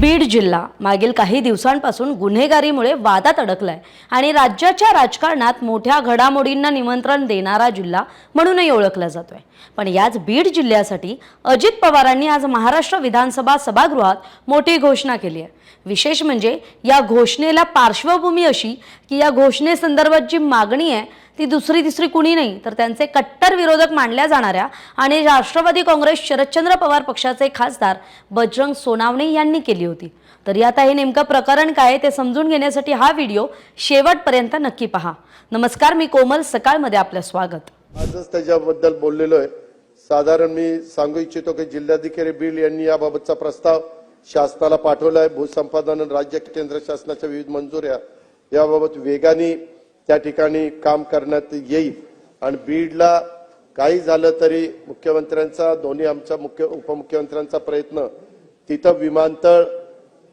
बीड जिल्हा मागील काही दिवसांपासून गुन्हेगारीमुळे वादात अडकलाय आणि राज्याच्या राजकारणात मोठ्या घडामोडींना निमंत्रण देणारा जिल्हा म्हणूनही ओळखला जातोय. पण याच बीड जिल्ह्यासाठी अजित पवारांनी आज महाराष्ट्र विधानसभा सभागृहात मोठी घोषणा केली आहे. विशेष म्हणजे या घोषणेला पार्श्वभूमी अशी की या घोषणेसंदर्भात जी मागणी आहे ती दुसरी तिसरी कुणी नाही तर त्यांचे कट्टर विरोधक मानल्या जाणाऱ्या आणि राष्ट्रवादी काँग्रेस शरदचंद्र पवार पक्षाचे खासदार बजरंग सोनावणे यांनी केली होती. तर आता हे नेमकं प्रकरण काय आहे ते समजून घेण्यासाठी हा व्हिडिओ शेवटपर्यंत नक्की पहा. नमस्कार मी कोमल सकाळमध्ये आपलं स्वागत. आजच त्याच्याबद्दल बोललेलो आहे. साधारण मी सांगू इच्छितो की जिल्हाधिकारी बीड यांनी याबाबतचा प्रस्ताव शासनाला पाठवला आहे. भूसंपादन आणि राज्य केंद्र शासनाच्या विविध मंजुऱ्या याबाबत वेगाने त्या ठिकाणी काम करण्यात येईल. आणि बीडला काही झालं तरी मुख्यमंत्र्यांचा दोन्ही आमचा मुख्य उपमुख्यमंत्र्यांचा प्रयत्न. तिथं विमानतळ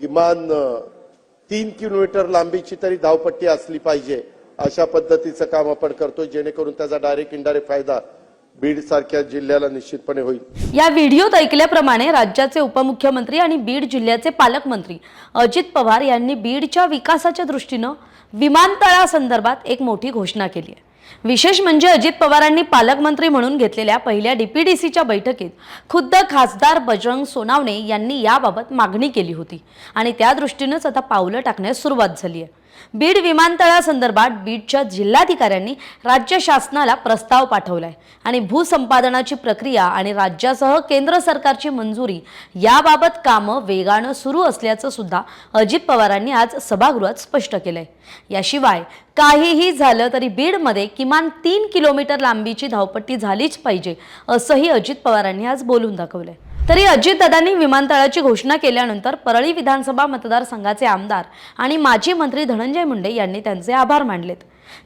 किमान तीन किलोमीटर लांबीची तरी धावपट्टी असली पाहिजे. अशा पद्धतीचं काम आपण करतो जेणेकरून त्याचा डायरेक्ट इनडायरेक्ट फायदा बीड सारख्या जिल्ह्याला निश्चितपणे होईल. या व्हिडिओत ऐकल्याप्रमाणे राज्याचे उपमुख्यमंत्री आणि बीड जिल्ह्याचे पालकमंत्री अजित पवार यांनी बीडच्या विकासाच्या दृष्टीनं विमानतळासंदर्भात एक मोठी घोषणा केली आहे. विशेष म्हणजे अजित पवारांनी पालकमंत्री म्हणून घेतलेल्या पहिल्या डीपीडीसीच्या बैठकीत खुद्द खासदार बजरंग सोनावणे यांनी याबाबत मागणी केली होती. आणि त्या दृष्टीनंच आता पावलं टाकण्यास सुरुवात झाली आहे बीड विमानतळासंदर्भात बीडच्या जिल्हाधिकाऱ्यांनी राज्य शासनाला प्रस्ताव पाठवलाय. आणि भूसंपादनाची प्रक्रिया आणि राज्यासह केंद्र सरकारची मंजुरी याबाबत कामं वेगानं सुरू असल्याचं सुद्धा अजित पवारांनी आज सभागृहात स्पष्ट केलंय. याशिवाय काहीही झालं तरी बीडमध्ये किमान तीन किलोमीटर लांबीची धावपट्टी झालीच पाहिजे असंही अजित पवारांनी आज बोलून दाखवलंय. तरी अजितदादांनी विमानतळाची घोषणा केल्यानंतर परळी विधानसभा मतदारसंघाचे आमदार आणि माजी मंत्री धनंजय मुंडे यांनी त्यांचे आभार मानलेत.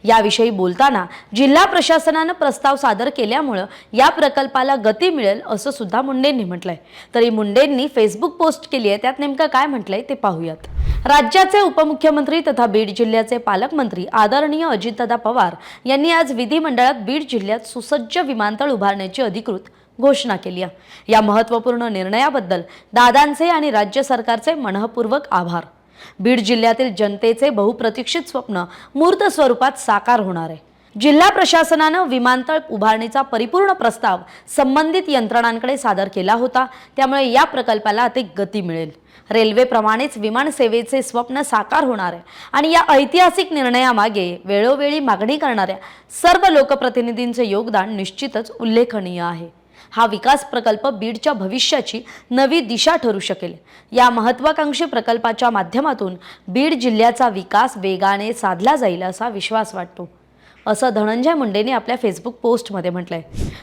याविषयी बोलताना जिल्हा प्रशासनानं प्रस्ताव सादर केल्यामुळं या प्रकल्पाला गती मिळेल असं सुद्धा मुंडेंनी म्हटलंय. तरी मुंडेंनी फेसबुक पोस्ट केली आहे त्यात नेमकं काय म्हटलंय ते पाहूयात. राज्याचे उपमुख्यमंत्री तथा बीड जिल्ह्याचे पालकमंत्री आदरणीय अजितदादा पवार यांनी आज विधिमंडळात बीड जिल्ह्यात सुसज्ज विमानतळ उभारण्याची अधिकृत घोषणा केली आहे. या महत्त्वपूर्ण निर्णयाबद्दल दादांचे आणि राज्य सरकारचे मनःपूर्वक आभार. बीड जिल्ह्यातील जनतेचे बहुप्रतीक्षित स्वप्न मूर्त स्वरूपात साकार होणार आहे. जिल्हा प्रशासनानं विमानतळ उभारणीचा परिपूर्ण प्रस्ताव संबंधित यंत्रणांकडे सादर केला होता. त्यामुळे या प्रकल्पाला अधिक गती मिळेल. रेल्वेप्रमाणेच विमान सेवेचे स्वप्न साकार होणार आहे आणि या ऐतिहासिक निर्णयामागे वेळोवेळी मागणी करणाऱ्या सर्व लोकप्रतिनिधींचे योगदान निश्चितच उल्लेखनीय आहे. हा विकास प्रकल्प बीडच्या भविष्याची नवी दिशा ठरू शकेल. या महत्वाकांक्षी प्रकल्पाच्या माध्यमातून बीड जिल्ह्याचा विकास वेगाने साधला जाईल असा विश्वास वाटतो. असं धनंजय मुंडेंनी आपल्या फेसबुक पोस्टमध्ये म्हटलंय.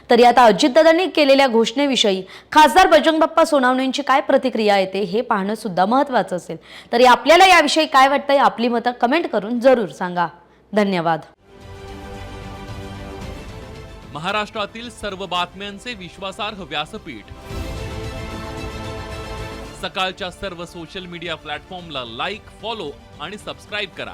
तरी आता अजितदादांनी केलेल्या घोषणेविषयी खासदार बजरंगबाप्पा सोनावणेंची काय प्रतिक्रिया येते हे पाहणं सुद्धा महत्त्वाचं असेल. तरी आपल्याला याविषयी काय वाटतंय आपली मतं कमेंट करून जरूर सांगा. धन्यवाद. महाराष्ट्रातील सर्व बातम्यांचे विश्वासार्ह व्यासपीठ. सकाळच्या सर्व सोशल मीडिया प्लॅटफॉर्मला लाईक फॉलो आणि सबस्क्राईब करा.